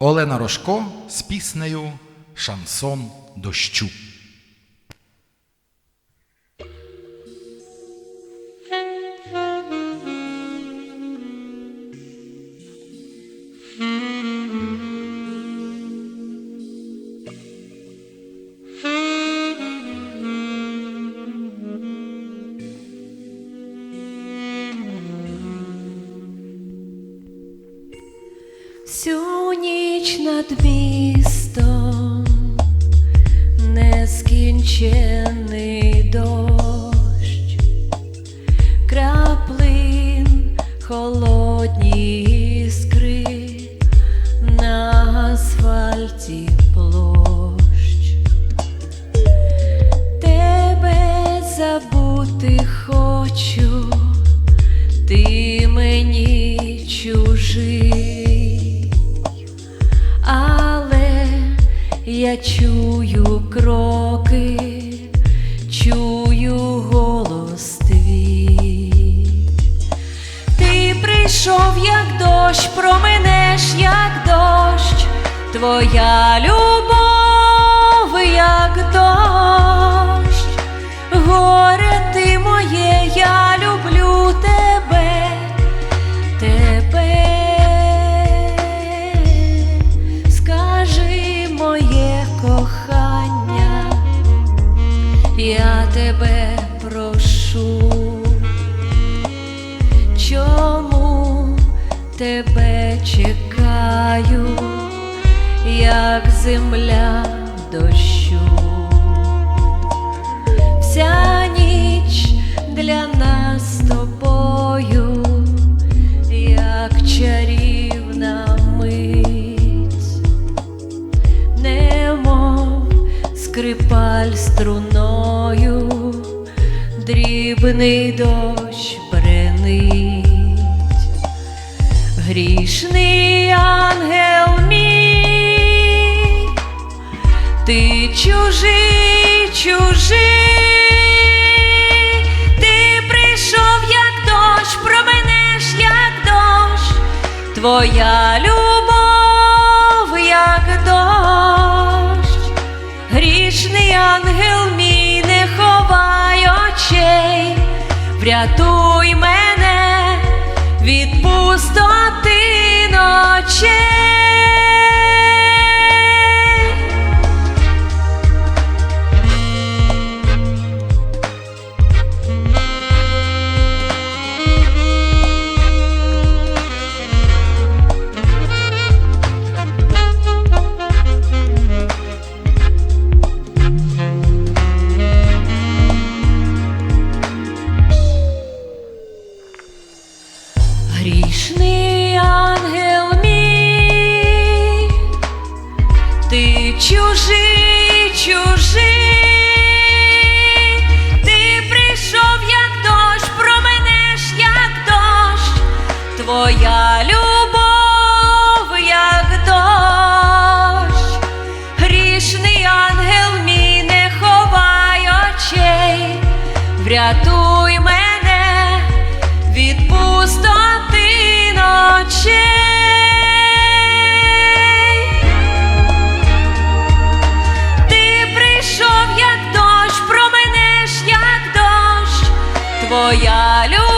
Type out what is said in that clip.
Олена Рожко з піснею Шансон дощу. Всю ніч над містом нескінчений дощ, я чую кроки, чую голос твій. Ти прийшов, як дощ, променеш, як дощ, твоя любов, я тебе прошу. Чому тебе чекаю, як земля дощу. Вся ніч для нас з тобою, як чарівна мить, скрипаль струною, дрібний дощ бренить, грішний ангел мій, ти чужий, чужий, ти прийшов, як дощ, променеш, як дощ, твоя любов, врятуй мене від пустоти грішний ангел мій, ти чужий, чужий, ти прийшов, як дощ, променеш, як дощ, твоя любов, як дощ, грішний ангел мій не ховай очей, врятуй. твоя любов.